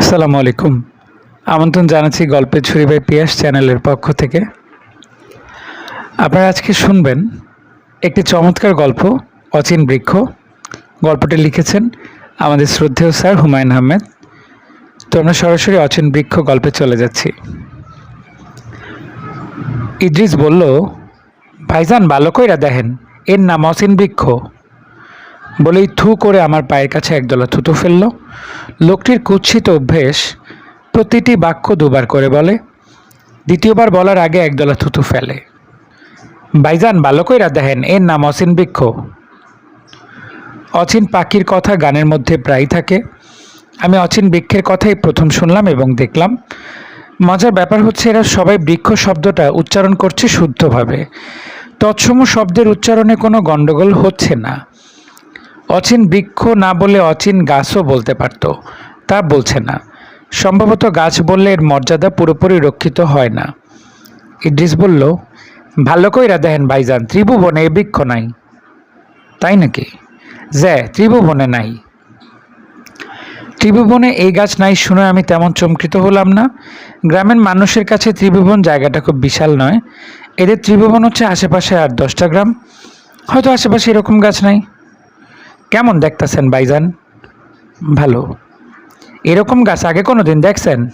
আসসালামু আলাইকুম। আমন্ত্রণ জানাচ্ছি গল্পের ছুরি বাই পিয়াস চ্যানেলের পক্ষ থেকে। আপনারা আজকে শুনবেন একটি চমৎকার গল্প, অচিন বৃক্ষ। গল্পটি লিখেছেন আমাদের শ্রদ্ধেয় স্যার হুমায়ুন আহমেদ। তো আমরা সরাসরি অচিন বৃক্ষ গল্পে চলে যাচ্ছি। ইদ্রিস বলল, ভাইজান বালকইরা দেখেন, এর নাম অচিন বৃক্ষ। বলেই থু করে আমার পায়ের কাছে একদলা থুতু ফেলল। লোকটির কুৎসিত অভ্যেস প্রতিটি বাক্য দুবার করে বলে, দ্বিতীয়বার বলার আগে একদলা থুতু ফেলে। বাইজান ভালো কইরা দেখেন, এর নাম অচিন বৃক্ষ। অচিন পাখির কথা গানের মধ্যে প্রায় থাকে। আমি অচিন বৃক্ষের কথাই প্রথম শুনলাম এবং দেখলাম। মজার ব্যাপার হচ্ছে এরা সবাই বৃক্ষ শব্দটা উচ্চারণ করছে শুদ্ধভাবে। তৎসম শব্দের উচ্চারণে কোনো গণ্ডগোল হচ্ছে না। অচিন বৃক্ষ না বলে অচিন গাছও বলতে পারতো, তা বলছে না। সম্ভবত গাছ বললে এর মর্যাদা পুরোপুরি রক্ষিত হয় না। ইদ্রিস বলল, ভালো কইরা দেখেন ভাইজান, ত্রিভুবনে এ বৃক্ষ নাই। তাই নাকি? জ্যা, ত্রিভুবনে নাই। ত্রিভুবনে এই গাছ নাই শুনে আমি তেমন চমকৃত হলাম না। গ্রামের মানুষের কাছে ত্রিভুবন জায়গাটা খুব বিশাল নয়। এদের ত্রিভুবন হচ্ছে আশেপাশে আর দশটা গ্রাম। হয়তো আশেপাশে এরকম গাছ নাই। কেমন দেখতেছেন ভাইজান? ভালো। এরকম গাছ আগে কোনো দিন দেখছেন?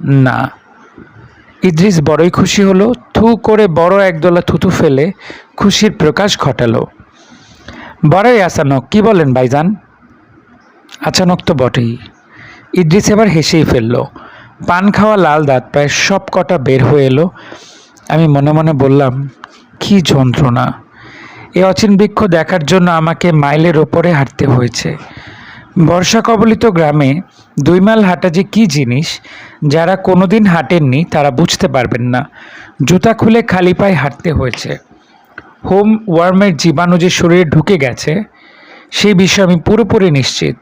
না। ইদ্রিস বড়ই খুশি হলো, থু করে বড় একদলা থুতু ফেলে খুশির প্রকাশ ঘটালো। বড়ই আচানক, কি বলেন ভাইজান? আচানক তো বটেই। ইদ্রিস এবার হেসেই ফেলল। পান খাওয়া লাল দাঁত প্রায় সব কটা বের হয়ে এলো। আমি মনে মনে বললাম, কি যন্ত্রণা। এ অচিন বৃক্ষ দেখার জন্য আমাকে মাইলের ওপরে হাঁটতে হয়েছে। বর্ষা কবলিত গ্রামে দুই মাইল হাঁটা যে কী জিনিস, যারা কোনোদিন হাঁটেননি তারা বুঝতে পারবেন না। জুতা খুলে খালি পায়ে হাঁটতে হয়েছে। হোম ওয়ার্মের জীবাণু যে শরীরে ঢুকে গেছে সেই বিষয়ে আমি পুরোপুরি নিশ্চিত।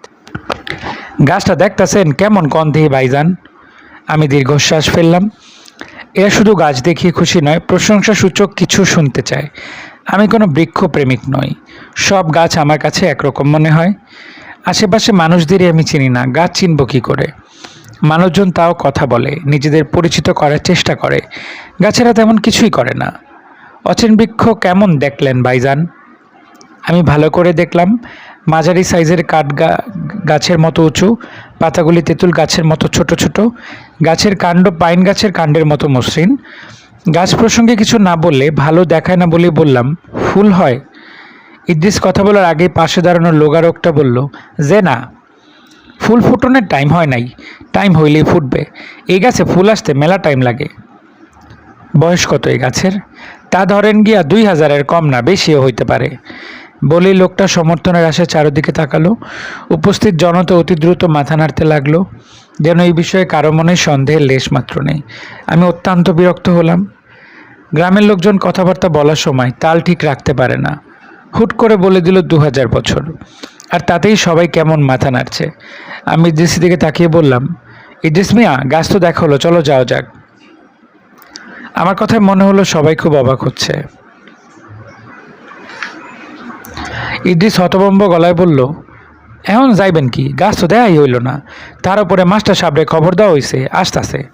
গাছটা দেখতাছেন কেমন গন্ধে ভাইজান। আমি দীর্ঘশ্বাস ফেললাম। এরা শুধু গাছ দেখিয়ে খুশি নয় প্রশংসা সূচক কিছু শুনতে চায়। আমি কোনো বৃক্ষ প্রেমিক নই। সব গাছ আমার কাছে একরকম মনে হয়। আশেপাশে মানুষদেরই আমি চিনি না, গাছ চিনব কী করে? মানুষজন তাও কথা বলে, নিজেদের পরিচিত করার চেষ্টা করে। গাছেরা তেমন কিছুই করে না। অচেন বৃক্ষ কেমন দেখলেন ভাইজান? আমি ভালো করে দেখলাম, মাঝারি সাইজের কাঠ গাছের মতো উঁচু, পাতাগুলি তেঁতুল গাছের মতো ছোট ছোট, গাছের কাণ্ড পাইন গাছের কাণ্ডের মতো মসৃণ। গাছ প্রসঙ্গে কিছু না বললে ভালো দেখায় না বলে বললাম, ফুল হয়। ইদ্রিস কথা বলার আগে পাশে দাঁড়ানো লোগারকটা বলল, যে না, ফুল ফুটনের টাইম হয় নাই টাইম হইলেই ফুটবে। এই গাছে ফুল আসতে মেলা টাইম লাগে। বয়স কত এই গাছের? তা ধরেন গিয়া দুই হাজারের কম না, বেশিও হইতে পারে। বলেই লোকটা সমর্থনের আশায় চারদিকে তাকালো। উপস্থিত জনতা অতি দ্রুত মাথা নাড়তে লাগল। যেন এই বিষয়ে কারও মনে সন্দেহের লেশ মাত্র নেই। আমি অত্যন্ত বিরক্ত হলাম। গ্রামের লোকজন কথাবার্তা বলার সময় তাল ঠিক রাখতে পারে না। হুট করে বলে দিল দু হাজার বছর। আর তাতেই সবাই কেমন মাথা নাড়ছে। আমি ইদ্রিসের দিকে তাকিয়ে বললাম, ইদ্রিস মিয়া, গাছ তো দেখা হলো, চলো যাও যাক। আমার কথায় মনে হলো সবাই খুব অবাক হচ্ছে। ইদ্রিস হতবম্ব গলায় বলল, এখন যাইবেন কি? গাছ তো দেখাই হইল না। তার উপরে মাস্টার সাহেবরে খবর দেওয়া হয়েছে আসতাছে।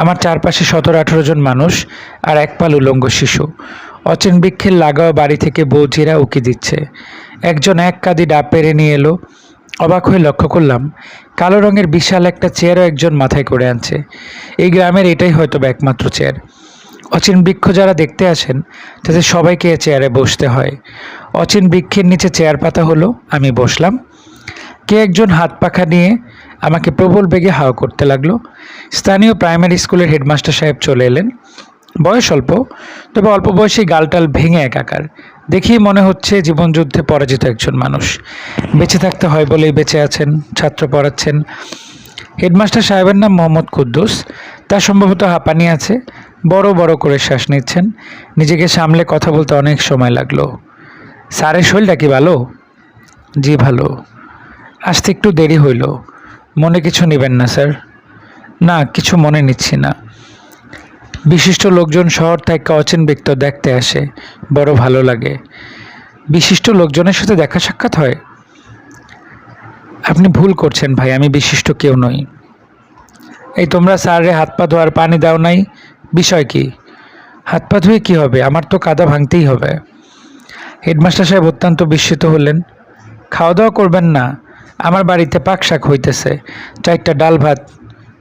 আমার চারপাশে সতেরো আঠেরো জন মানুষ আর এক পাল উলঙ্গ শিশু। অচেন বৃক্ষের লাগাও বাড়ি থেকে বৌজিরা উকি দিচ্ছে। একজন এক কাঁদি ডাব পেরে নিয়ে এলো। অবাক হয়ে লক্ষ্য করলাম, কালো রঙের বিশাল একটা চেয়ারও একজন মাথায় করে আনছে। এই গ্রামের এটাই হয়তো একমাত্র চেয়ার। অচিন বৃক্ষ যারা দেখতে আসেন, তাদের সবাইকে চেয়ারে বসতে হয়। অচিন বৃক্ষের নিচে চেয়ার পাতা হলো, আমি বসলাম। কে একজন হাত পাখা নিয়ে আমাকে প্রবল বেগে হাওয়া করতে লাগল। স্থানীয় প্রাইমারি স্কুলের হেডমাস্টার সাহেব চলে এলেন। বয়স অল্প, তবে অল্প বয়সী গালটাল ভেঙে একাকার। দেখেই মনে হচ্ছে জীবনযুদ্ধে পরাজিত একজন মানুষ। বেঁচে থাকতে হয় বলেই বেঁচে আছেন, ছাত্র পড়াচ্ছেন। হেডমাস্টার সাহেবের নাম মোহাম্মদ কুদ্দুস। তার সম্ভবত হাঁপানি আছে। বড় বড় করে শ্বাস নিচ্ছেন। নিজেকে সামলে কথা বলতে অনেক সময় লাগল। স্যারের শরীরটা কি ভালো? জি ভালো। আসতে একটু দেরি হইল। মনে কিছু নেবেন না, স্যার। না, কিছু মনে নিচ্ছি না। বিশিষ্ট লোকজন শহর থেকে অচেন ব্যক্তি দেখতে আসে, বড় ভালো লাগে। বিশিষ্ট লোকজনের সাথে দেখা সাক্ষাৎ হয়? আপনি ভুল করছেন ভাই, আমি বিশিষ্ট কেউ নই। এই তোমরা স্যারে হাত পা ধোয়ার পানি দাও নাই? বিষয় কি? হাত পা ধুয়ে কী হবে? আমার তো কাদা ভাঙতেই হবে। হেডমাস্টার সাহেব অত্যন্ত বিস্মিত হলেন। খাওয়া দাওয়া করবেন না। আমার বাড়িতে পাক শাক হইতেছে, চারটা ডাল ভাত।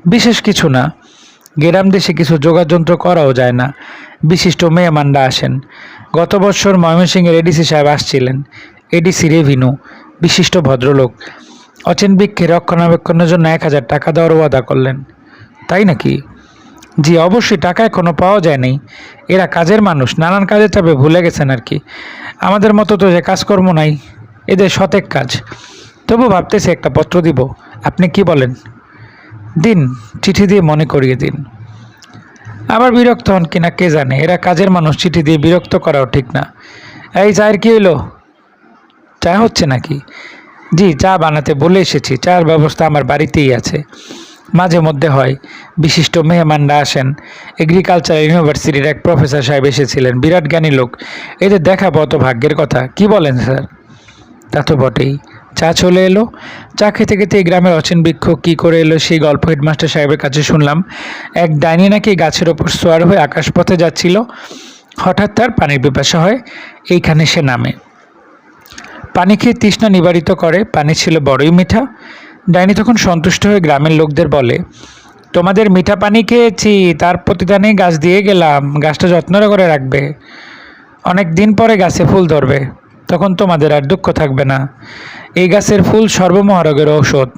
বিশেষ কিছু না, গ্রাম দেশে কিছু যোগাযন্ত্র করাও যায় না। বিশিষ্ট মেহমানরা আসেন। গত বছর ময়মনসিংহের এডিসি সাহেব আসছিলেন। এডিসি রেভিনিউ, বিশিষ্ট ভদ্রলোক। অচেন বৃক্ষে রক্ষণাবেক্ষণের জন্য এক হাজার টাকা দেওয়ার ওয়াদা করলেন। তাই নাকি? জি, অবশ্যই টাকা এখনও পাওয়া যায়নি। এরা কাজের মানুষ, নানান কাজের চাপে ভুলে গেছেন আর কি। আমাদের মতো তো যে কাজকর্ম নাই, এদের সতেক কাজ। তবু ভাবতেছি একটা পত্র দিব। আপনি কি বলেন? দিন, চিঠি দিয়ে মনে করিয়ে দিন। আবার বিরক্ত হন কিনা কে জানে, এরা কাজের মানুষ, চিঠি দিয়ে বিরক্ত করাও ঠিক না। এই চায়ের কি হইল? চা হচ্ছে নাকি? জি, চা বানাতে বলে এসেছি, চার ব্যবস্থা আমার বাড়িতেই আছে। মাঝে মধ্যে হয়, বিশিষ্ট মেহমানরা আসেন। এগ্রিকালচার ইউনিভার্সিটির এক প্রফেসর সাহেব এসেছিলেন, বিরাট জ্ঞানী লোক। এদের দেখা পাওয়া তো ভাগ্যের কথা, কি বলেন স্যার? তা তো বটেই। চা চলে এলো। চা খেতে খেতে এই গ্রামের অচিন বৃক্ষ কী করে এলো সেই গল্প হেডমাস্টার সাহেবের কাছে শুনলাম। এক ডাইনি নাকি গাছের ওপর সোয়ার হয়ে আকাশপথে যাচ্ছিল। হঠাৎ তার পানির পিপাসা হয়, এইখানে সে নামে। পানি খেয়ে তৃষ্ণা নিবারিত করে, পানি ছিল বড়ই মিঠা। ডাইনি তখন সন্তুষ্ট হয়ে গ্রামের লোকদের বলে, তোমাদের মিঠা পানি খেয়েছি, তার প্রতিদানে গাছ দিয়ে গেলাম, গাছটা যত্ন করে রাখবে। অনেক দিন পরে গাছে ফুল ধরবে। তখন তোমাদের আর দুঃখ থাকবে না। এই গাছের ফুল সর্বমহারোগের ঔষধ।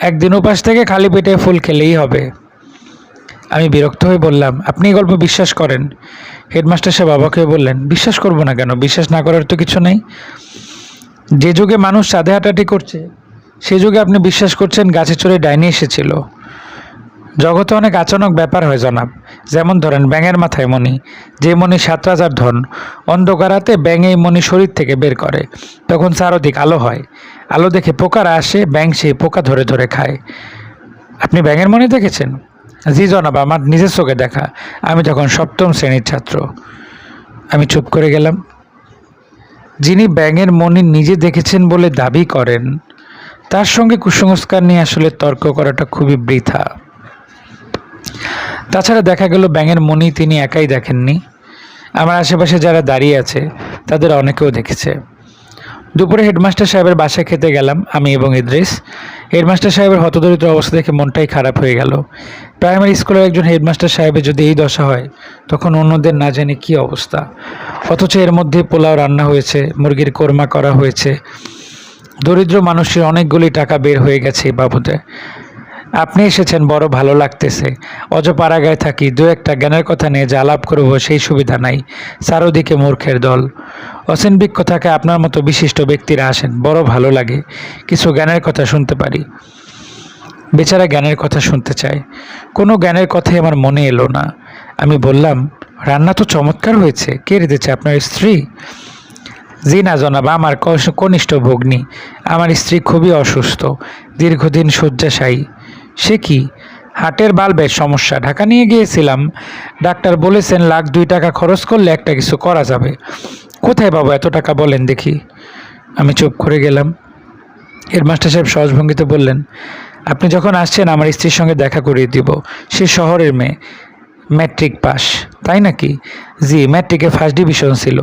একদিন উপাস থেকে খালি পেটে ফুল খেলেই হবে। আমি বিরক্ত হয়ে বললাম, আপনি এই গল্প বিশ্বাস করেন? হেডমাস্টার সাহেব বাবাকে বললেন, বিশ্বাস করব না কেন? বিশ্বাস না করার তো কিছু নেই। যে যুগে মানুষ চাঁদে হাঁটাহাঁটি করছে, সে যুগে আপনি বিশ্বাস করছেন গাছে চড়ে ডাইনি এসেছিল। জগতে অনেক আচানক ব্যাপার হয়, জনাব। যেমন ধরেন, ব্যাঙের মাথায় মণি, যে মণি সাত রাজার ধন, অন্ধকারাতে ব্যাঙ এই মণি শরীর থেকে বের করে। তখন চারদিক আলো হয়। আলো দেখে পোকারা আসে, ব্যাঙ সেই পোকা ধরে ধরে খায়। আপনি ব্যাঙের মণি দেখেছেন? জি, জনাব, আমার নিজের চোখে দেখা। আমি তখন সপ্তম শ্রেণির ছাত্র। আমি চুপ করে গেলাম। যিনি ব্যাঙের মণি নিজে দেখেছেন বলে দাবি করেন, তার সঙ্গে কুসংস্কার নিয়ে আসলে তর্ক করাটা খুবই বৃথা। তাছাড়া দেখা গেল ব্যাঙের মণি তিনি একাই দেখেননি। আমার আশেপাশে যারা দাঁড়িয়ে আছে, তাদের অনেকেও দেখেছে। দুপুরে হেডমাস্টার সাহেবের বাসায় খেতে গেলাম আমি এবং ইদ্রিস। হেডমাস্টার সাহেবের হতদরিদ্র অবস্থা দেখে মনটাই খারাপ হয়ে গেল। প্রাইমারি স্কুলের একজন হেডমাস্টার সাহেবের যদি এই দশা হয়, তখন অন্যদের না জানি কী অবস্থা। অথচ এর মধ্যে পোলাও রান্না হয়েছে, মুরগির কোরমা করা হয়েছে। দরিদ্র মানুষের অনেকগুলি টাকা বের হয়ে গেছে এই বাবদে আপনি এসেছেন, বড় ভালো লাগতেছে। অজপাড়াগায় থাকি, দু একটা জ্ঞানের কথা নিয়ে যা আলাপ করব সেই সুবিধা নাই। চারোদিকে মূর্খের দল। অসীন বৃক্ষ থাকে আপনার মতো বিশিষ্ট ব্যক্তিরা আসেন, বড় ভালো লাগে। কিছু জ্ঞানের কথা শুনতে পারি। বেচারা জ্ঞানের কথা শুনতে চায়। কোনো জ্ঞানের কথাই আমার মনে এলো না। আমি বললাম, রান্না তো চমৎকার হয়েছে। কে রেঁধেছে, আপনার স্ত্রী? জি না জনাব, আমার কনিষ্ঠ ভগ্নী। আমার স্ত্রী খুবই অসুস্থ। দীর্ঘদিন শয্যাশায়ী। সে কি? হার্টের বাল্বের সমস্যা। ঢাকা নিয়ে গিয়েছিলাম। ডাক্তার বলেছেন, লাখ দুই টাকা খরচ করলে একটা কিছু করা যাবে। কোথায় বাবু এত টাকা বলেন দেখি। আমি চুপ করে গেলাম। এর মাস্টার সাহেব সহজভঙ্গিতে বললেন, আপনি যখন আসছেন, আমার স্ত্রীর সঙ্গে দেখা করিয়ে দিব। সে শহরের মেয়ে। Matric pass. তাই নাকি? জি, ম্যাট্রিকে ফার্স্ট ডিভিশন ছিল।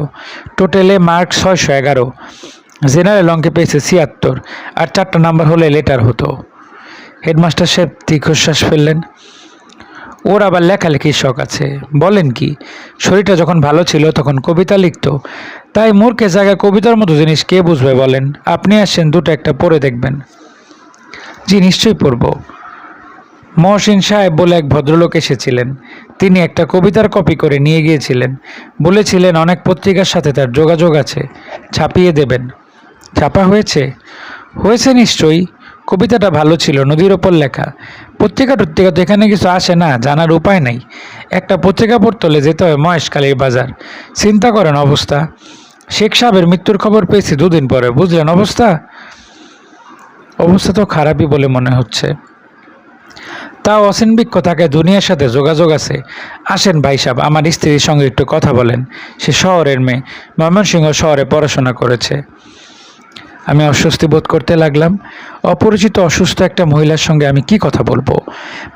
টোটালে মার্ক ছয়শো এগারো। জেনারেল অঙ্কে পেয়েছে ছিয়াত্তর। আর চারটা নাম্বার হলে লেটার হতো। হেডমাস্টার সাহেব দীর্ঘশ্বাস ফেললেন। ওর আবার লেখালেখির শখ আছে। বলেন কি, শরীরটা যখন ভালো ছিল তখন কবিতা লিখত। তাই মূর্খের জায়গায় কবিতার মতো জিনিস কে বুঝবে বলেন? আপনি আসছেন দুটো একটা পড়ে দেখবেন। জি, নিশ্চয়ই পড়ব। মহসিন সাহেব বলে এক ভদ্রলোক এসেছিলেন। তিনি একটা কবিতার কপি করে নিয়ে গিয়েছিলেন। বলেছিলেন, অনেক পত্রিকার সাথে তার যোগাযোগ আছে। ছাপিয়ে দেবেন। ছাপা হয়েছে? হয়েছে নিশ্চয়ই। কবিতাটা ভালো ছিল, নদীর ওপর লেখা। পত্রিকা টত্রিকা তো এখানে কিছু আসে না, জানার উপায় নাই। একটা পত্রিকা পড়তলে যেতে হয় মহেশকালীর বাজার। চিন্তা করেন অবস্থা। শেখ সাহেবের মৃত্যুর খবর পেয়েছি দুদিন পরে, বুঝলেন অবস্থা? অবস্থা তো খারাপই বলে মনে হচ্ছে। তাও অসীন বৃক্ষ তাকে দুনিয়ার সাথে যোগাযোগ আছে। আসেন ভাই সাহেব, আমার স্ত্রীর সঙ্গে একটু কথা বলেন। সে শহরের মেয়ে, ময়মনসিংহ শহরে পড়াশোনা করেছে। আমি অস্বস্তি বোধ করতে লাগলাম। অপরিচিত অসুস্থ একটা মহিলার সঙ্গে আমি কি কথা বলব?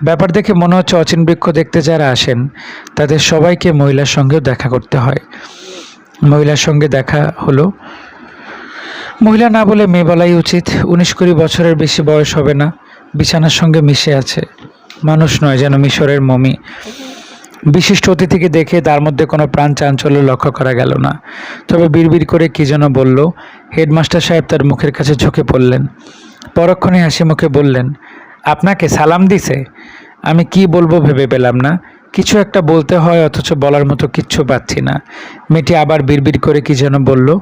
ব্যাপার দেখে মনে হচ্ছে অচিন বৃক্ষ দেখতে যারা আসেন, তাদের সবাইকে মহিলার সঙ্গেও দেখা করতে হয়। মহিলার সঙ্গে দেখা হলো। মহিলা না বলে মেয়ে বলাই উচিত। উনিশ কুড়ি বছরের বেশি বয়স হবে না। বিছানার সঙ্গে মিশে আছে। মানুষ নয় যেন মিশরের মমি। বিশিষ্ট অতিথিকে দেখে তার মধ্যে কোনো প্রাণ চাঞ্চল্য লক্ষ্য করা গেল না। তবে বিড়বিড় করে কী যেন বলল, হেডমাস্টার সাহেব তার মুখের কাছে ঝুঁকে পড়লেন। পরক্ষণে হাসি মুখে বললেন, আপনাকে সালাম দিছে? আমি কি বলব ভেবে পেলাম না। কিছু একটা বলতে হয়, অথচ বলার মতো কিচ্ছু পাচ্ছি না। মেয়েটি আবার বিড়বিড় করে কি যেন বলল।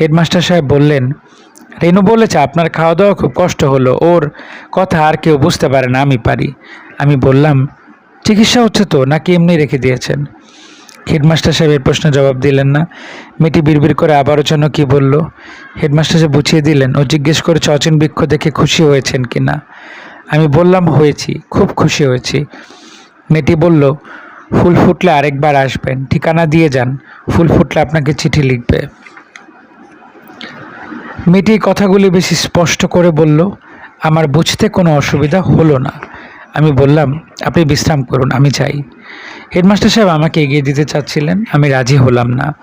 হেডমাস্টার সাহেব বললেন, রেনু বলেছে আপনার খাওয়া দাওয়া খুব কষ্ট হলো। ওর কথা আর কেউ বুঝতে পারে না, আমি পারি। আমি বললাম চিকিৎসা হচ্ছে তো, নাকি এমনি রেখে দিয়েছেন? হেডমাস্টার সাহেব এর প্রশ্নের জবাব দিলেন না। মেয়েটি বিড়বিড় করে আবারও যেন কি বলল, হেডমাস্টার সাহেব বুঝিয়ে দিলেন, ও জিজ্ঞেস করেছে, অচিন বৃক্ষ দেখে খুশি হয়েছেন কি না? আমি বললাম, হয়েছি, খুব খুশি হয়েছি। মেয়েটি বলল, ফুল ফুটলে আরেকবার আসবেন, ঠিকানা দিয়ে যান, ফুল ফুটলে আপনাকে চিঠি লিখবে। মেয়েটি কথাগুলি বেশি স্পষ্ট করে বলল, আমার বুঝতে কোনো অসুবিধা হলো না। আমি বললাম, আপনি বিশ্রাম করুন, আমি চাই হেডমাস্টার সাহেব আমাকে এগিয়ে দিতে চাচ্ছিলেন, আমি রাজি হলাম না।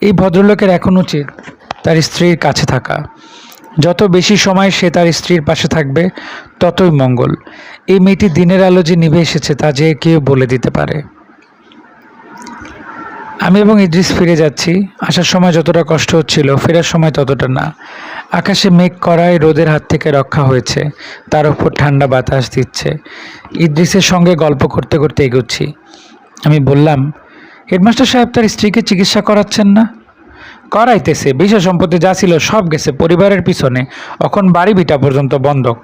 এই ভদ্রলোকের এখন উচিত তার স্ত্রীর কাছে থাকা। যত বেশি সময় সে তার স্ত্রীর পাশে থাকবে, ততই মঙ্গল। এই মেয়েটি দিনের আলো যে নিভে এসেছে, তা যে কেউ বলে দিতে পারে। আমি এবং ইদ্রিস ফিরে যাচ্ছি। আসার সময় যতটা কষ্ট হচ্ছিল, ফেরার সময় ততটা না। আকাশে মেঘ করায় রোদের হাত থেকে রক্ষা হয়েছে, তার উপর ঠান্ডা বাতাস দিচ্ছে। ইদ্রিসের সঙ্গে গল্প করতে করতে এগোচ্ছি। আমি বললাম, হেডমাস্টার সাহেব তার স্ত্রীকে চিকিৎসা করাচ্ছেন না? করাইতেছে, বিষয় সম্পত্তি যা ছিল সব গেছে পরিবারের পিছনে, এখন বাড়ি ভিটা পর্যন্ত বন্ধক।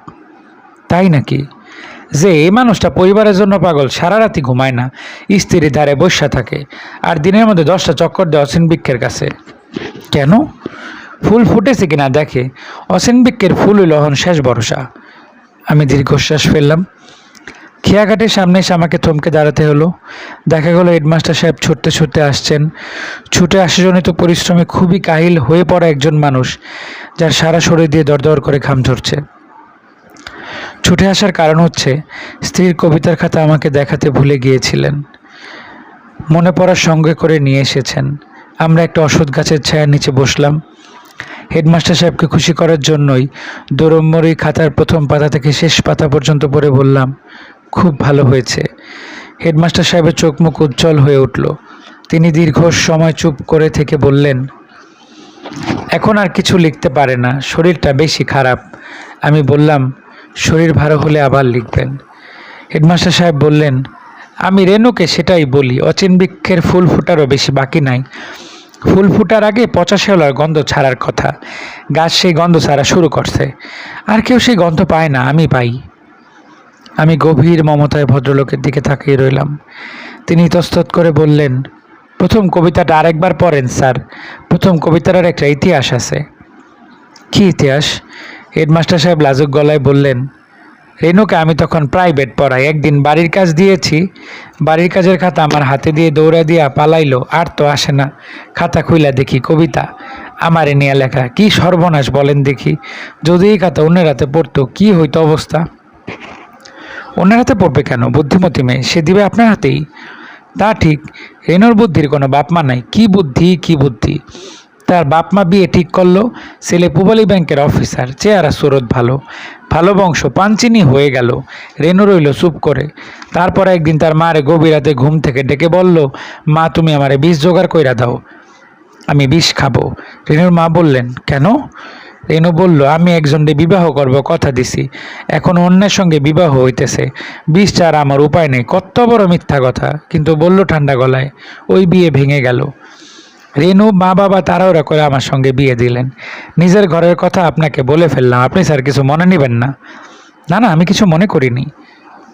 তাই নাকি? যে, এই মানুষটা পরিবারের জন্য পাগল, সারা রাতি ঘুমায় না, স্ত্রীর ধারে বসা থাকে, আর দিনের মধ্যে দশটা চক্কর দেয় অসীন বৃক্ষের কাছে। কেন? ফুল ফুটেছে কিনা দেখে। অসীন বৃক্ষের ফুল হইল হন শেষ ভরসা। আমি দীর্ঘশ্বাস ফেললাম। খেয়াঘাটের সামনে এসে আমাকে থমকে দাঁড়াতে হলো। দেখা গেল হেডমাস্টার সাহেব ছুটতে ছুটতে আসছেন। ছুটে আসাজনিত পরিশ্রমে খুবই কাহিল হয়ে পড়া একজন মানুষ, যার সারা শরীর দিয়ে দরদর করে ঘাম ঝরছে। ছুটে আসার কারণ হচ্ছে, স্ত্রীর কবিতার খাতা আমাকে দেখাতে ভুলে গিয়েছিলেন। মনে পড়ার সঙ্গে করে নিয়ে এসেছেন। আমরা একটা অসৎ গাছের ছায়ার নিচে বসলাম। হেডমাস্টার সাহেবকে খুশি করার জন্যই দোরম্বরী খাতার প্রথম পাতা থেকে শেষ পাতা পর্যন্ত পড়ে বললাম, খুব ভালো হয়েছে। হেডমাস্টার সাহেবের চোখ মুখ উজ্জ্বল হয়ে উঠল। তিনি দীর্ঘ সময় চুপ করে থেকে বললেন, এখন আর কিছু লিখতে পারে না, শরীরটা বেশি খারাপ। আমি বললাম, শরীর ভালো হলে আবার লিখবেন। হেডমাস্টার সাহেব বললেন, আমি রেনুকে সেটাই বলি, অচিন বৃক্ষের ফুল ফুটারও বেশি বাকি নাই। ফুল ফুটার আগে পচা শেওলার গন্ধ ছাড়ার কথা। গাছ সেই গন্ধ ছাড়া শুরু করছে। আর কেউ সেই গন্ধ পায় না, আমি পাই। আমি গভীর মমতায় ভদ্রলোকের দিকে তাকিয়ে রইলাম। তিনি ইতস্তত করে বললেন, প্রথম কবিতাটা আরেকবার পড়েন, স্যার। প্রথম কবিতার আর একটা ইতিহাস আছে। কী ইতিহাস? হেডমাস্টার সাহেব লাজুক গলায় বললেন রেনুকে আমি তখন প্রাইভেট পড়াই। একদিন বাড়ির কাজ দিয়েছি। বাড়ির কাজের খাতা আমার হাতে দিয়ে দৌড়া দিয়া পালাইলো, আর তো আসে না। খাতা খুইলা দেখি কবিতা। আমারে নিয়ে লেখা, কি সর্বনাশ বলেন দেখি। যদি এই খাতা অন্যের হাতে পড়তো, কি হইতো অবস্থা? অন্যের হাতে পড়বে কেন? বুদ্ধিমতী মেয়ে, সে দিবে আপনার হাতেই? তা ঠিক রেনুর বুদ্ধির কোনো বাপ মা নাই। কি বুদ্ধি কি বুদ্ধি? তার বাপ মা বিয়ে ঠিক করল, ছেলে পুবালি ব্যাংকের অফিসার, চেহারা সুরত ভালো। ভালো বংশ পাঞ্চিনি হয়ে গেল। রেনু রইল চুপ করে। তারপর একদিন তার মারে গভীর রাতে ঘুম থেকে ডেকে বলল, মা, তুমি আমারে বিষ জোগাড় কইরা দাও। আমি বিষ খাব। রেনুর মা বললেন, কেন? রেনু বলল, আমি একজনকে বিবাহ করব, কথা দিছি। এখন অন্যের সঙ্গে বিবাহ হইতেছে। বিষ ছাড়া আমার উপায় নেই। কত বড় মিথ্যা কথা। কিন্তু বলল ঠান্ডা গলায়, ওই বিয়ে ভেঙে গেল। রেনু মা বাবা তারাওরা করে আমার সঙ্গে বিয়ে দিলেন। নিজের ঘরের কথা আপনাকে বলে ফেললাম, আপনি স্যার কিছু মনে নেবেন না। না না, আমি কিছু মনে করিনি।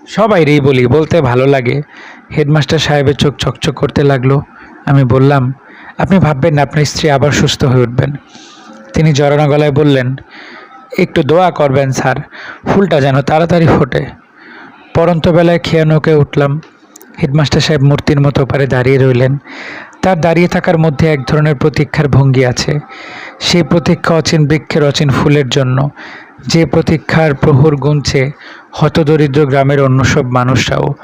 সবাই রেই বলি, বলতে ভালো লাগে। হেডমাস্টার সাহেবের চোখ চকচক করতে লাগল। আমি বললাম, আপনি ভাববেন না, আপনার স্ত্রী আবার সুস্থ হয়ে উঠবেন। তিনি জড়ানো গলায় বললেন, একটু দোয়া করবেন স্যার, ফুলটা যেন তাড়াতাড়ি ফোটে। পরন্ত খেয়ানোকে উঠলাম। হেডমাস্টার সাহেব মূর্তির মতো পারে দাঁড়িয়ে রইলেন। তার দাঁড়িয়ে থাকার মধ্যে এক ধরনের প্রতীক্ষার ভঙ্গি আছে। সেই প্রতীক্ষা অচিন বৃক্ষের অচিন ফুলের জন্য। যে প্রতীক্ষার প্রহর গুনছে হতদরিদ্র গ্রামের অন্য সব মানুষরাও।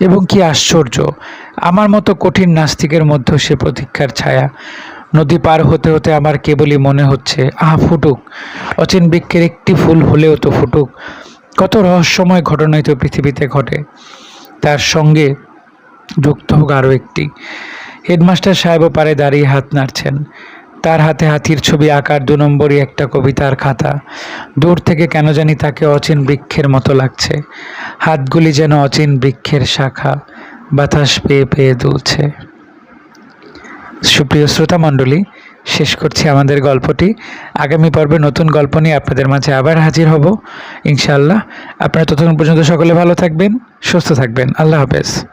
এবং কি আশ্চর্য, আমার মতো কঠিন নাস্তিকের মধ্যেও সে প্রতীক্ষার ছায়া। নদী পার হতে হতে আমার কেবলই মনে হচ্ছে, আহা, ফুটুক। অচিন বৃক্ষের একটি ফুল হলেও তো ফুটুক। কত রহস্যময় ঘটনাই তো পৃথিবীতে ঘটে। তার সঙ্গে যুক্ত হোক আরও একটি। হেডমাস্টার সাহেবও পারে দাঁড়িয়ে হাত নাড়ছেন। তার হাতে হাতির ছবি আঁকার দু নম্বরই একটা কবিতার খাতা। দূর থেকে কেন জানি তাকে অচিন বৃক্ষের মতো লাগছে। হাতগুলি যেন অচিন বৃক্ষের শাখা। বাতাস পেয়ে পেয়ে দুলছে। সুপ্রিয় শ্রোতা মণ্ডলী, শেষ করছি আমাদের গল্পটি। আগামী পর্বে নতুন গল্প নিয়ে আপনাদের মাঝে আবার হাজির হব। ইনশাআল্লাহ। আপনারা ততক্ষণ পর্যন্ত সকলে ভালো থাকবেন, সুস্থ থাকবেন। আল্লাহ হাফেজ।